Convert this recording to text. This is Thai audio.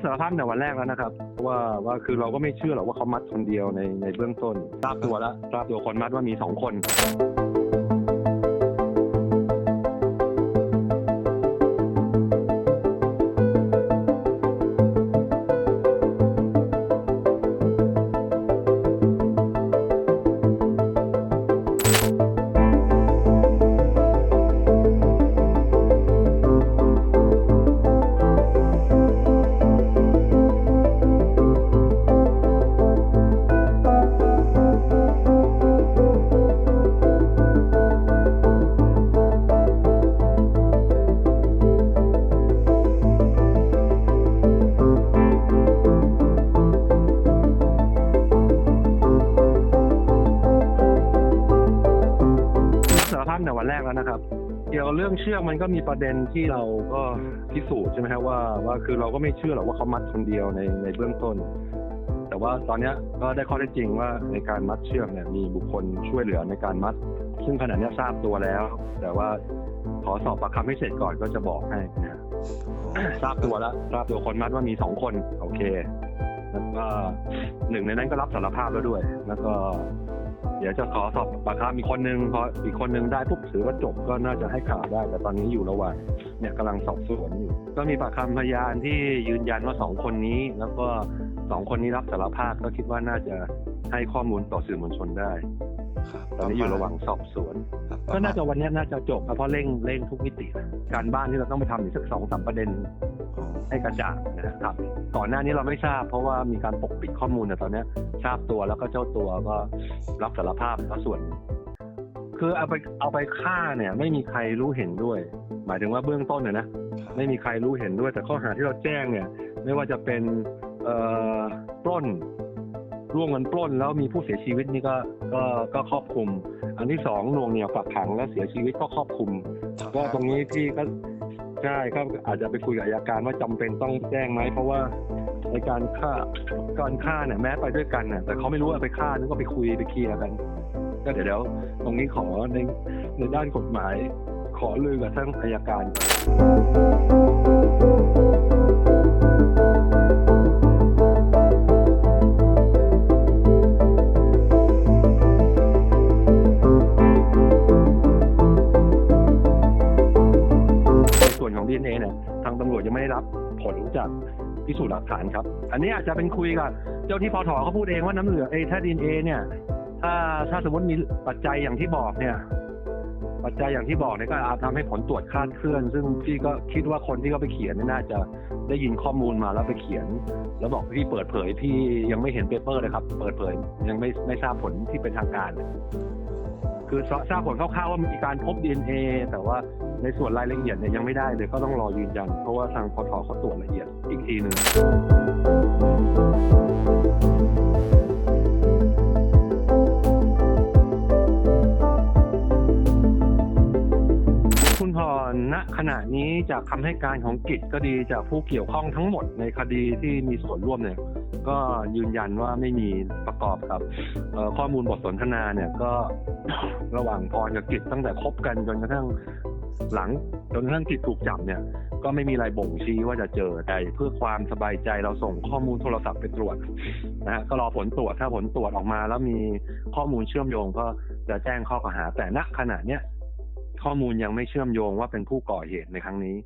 รับสารภาพในวันแรกแล้วนะครับว่าว่าคือเราก็ไม่เชื่อหรอกว่าเขามัดคนเดียวในในเบื้องต้นทราบตัวแล้วทราบตัวคนมัดว่ามีสองคน แล้วนะครับ เกี่ยวกับเรื่องเชือกมันก็มีประเด็นที่เราก็พิสูจน์ใช่ไหมครับว่าว่าคือเราก็ไม่เชื่อหรอกว่าเขามัดคนเดียวในในเบื้องต้น แต่ว่าตอนนี้ก็ได้ข้อเท็จจริงว่าในการมัดเชือกเนี่ยมีบุคคลช่วยเหลือในการมัด ซึ่งขณะนี้ทราบตัวแล้ว แต่ว่าขอสอบปากคำให้เสร็จก่อนก็จะบอกให้นะทราบตัวแล้วทราบตัวคนมัดว่ามีสองคน โอเค แล้วก็หนึ่งในนั้นก็รับสารภาพแล้วด้วย แล้วก็ เดี๋ยวจะขอสอบปากคำอีกคนนึงพออีกคนนึงได้ปุ๊บถือว่าจบก็น่าจะให้ข่าวได้ แต่ตอนนี้อยู่ระหว่างเนี่ยกำลังสอบสวนอยู่ ก็มีปากคำพยานที่ยืนยันว่าสองคนนี้ แล้วก็สองคนนี้รับสารภาพก็คิดว่าน่าจะให้ข้อมูลต่อสื่อมวลชนได้ ครับตอนนี้อยู่ระหว่างสอบสวนครับก็น่าจะวันนี้น่าจะจบครับเพราะเร่งเร่งทุกมิติ การบ้านที่เราต้องไปทำอีกสักสองสามประเด็นอ๋อให้กระจ่างนะครับ ก่อนหน้านี้เราไม่ทราบ เพราะว่ามีการปกปิดข้อมูลแต่ตอนเนี้ยทราบตัวแล้วก็เจ้าตัวก็รับสารภาพแล้วส่วน คือเอาไปเอาไปฆ่าเนี่ย ไม่มีใครรู้เห็นด้วย หมายถึงว่าเบื้องต้นเนี่ยนะครับไม่มีใครรู้เห็นด้วย แต่ข้อหาที่เราแจ้งเนี่ย ไม่ว่าจะเป็นเอ่อปล้น ร่วมกันปล้นแล้วมีผู้เสียชีวิตนี่ก็ก็ก็ครอบคลุม อันที่สองหน่วงเหนี่ยวกักขังและเสียชีวิตก็ครอบคลุมก็ตรงนี้พี่ก็ใช่ก็อาจจะไปคุยกับอัยการว่าจำเป็นต้องแจ้งไหมเพราะว่าในการฆ่าการฆ่าเนี่ยแม้ไปด้วยกันน่ะแต่เขาไม่รู้ว่าไปฆ่านึกว่าไปคุยไปเคลียร์กัน ก็เดี๋ยวเดี๋ยวตรงนี้ขอในในด้านกฎหมาย ขอลือกับท่านอัยการ ส่วนของ DNA เนี่ยทางตำรวจยังไม่ได้รับผลจากพิสูจน์หลักฐานครับ อันนี้อาจจะเป็นคุยกับเจ้าที่พอถอเขาพูดเองว่าน้ำเหลืองเอถ้า DNA เนี่ยถ้าถ้าสมมติมีปัจจัยอย่างที่บอกเนี่ย ปัจจัยอย่างที่บอกเนี่ยก็อาจทำให้ผลตรวจคลาดเคลื่อน ซึ่งพี่ก็คิดว่าคนที่เขาไปเขียนเนี่ยน่าจะได้ยินข้อมูลมาแล้วไปเขียน แล้วบอกพี่เปิดเผยพี่ยังไม่เห็นเปเปอร์เลยครับ เปิดเผยยังไม่ไม่ทราบผลที่เป็นทางการ คือทราบผลคร่าวๆว่ามีการพบ DNA แต่ว่าในส่วนรายละเอียดเนี่ยยังไม่ได้เลยก็ต้องรอยืนยัน เพราะว่าทางพทเขาตรวจละเอียดอีกทีหนึ่ง จากคำให้การของกิจก็ดีจากผู้เกี่ยวข้องทั้งหมดในคดีที่มีส่วนร่วมเนี่ย ก็ยืนยันว่าไม่มีประกอบกับข้อมูลบทสนทนาเนี่ยก็ระหว่างพรกับกิจตั้งแต่คบกันจนกระทั่งหลังจนกระทั่งกิจถูกจับเนี่ยก็ไม่มีอะไรบ่งชี้ว่าจะเจอแต่เพื่อความสบายใจเราส่งข้อมูลโทรศัพท์ไปตรวจนะฮะก็รอผลตรวจถ้าผลตรวจออกมา แล้วมีข้อมูลเชื่อมโยงก็จะแจ้งข้อกล่าวหา แต่ณขณะเนี้ย ข้อมูลยังไม่เชื่อมโยงว่าเป็นผู้ก่อเหตุในครั้งนี้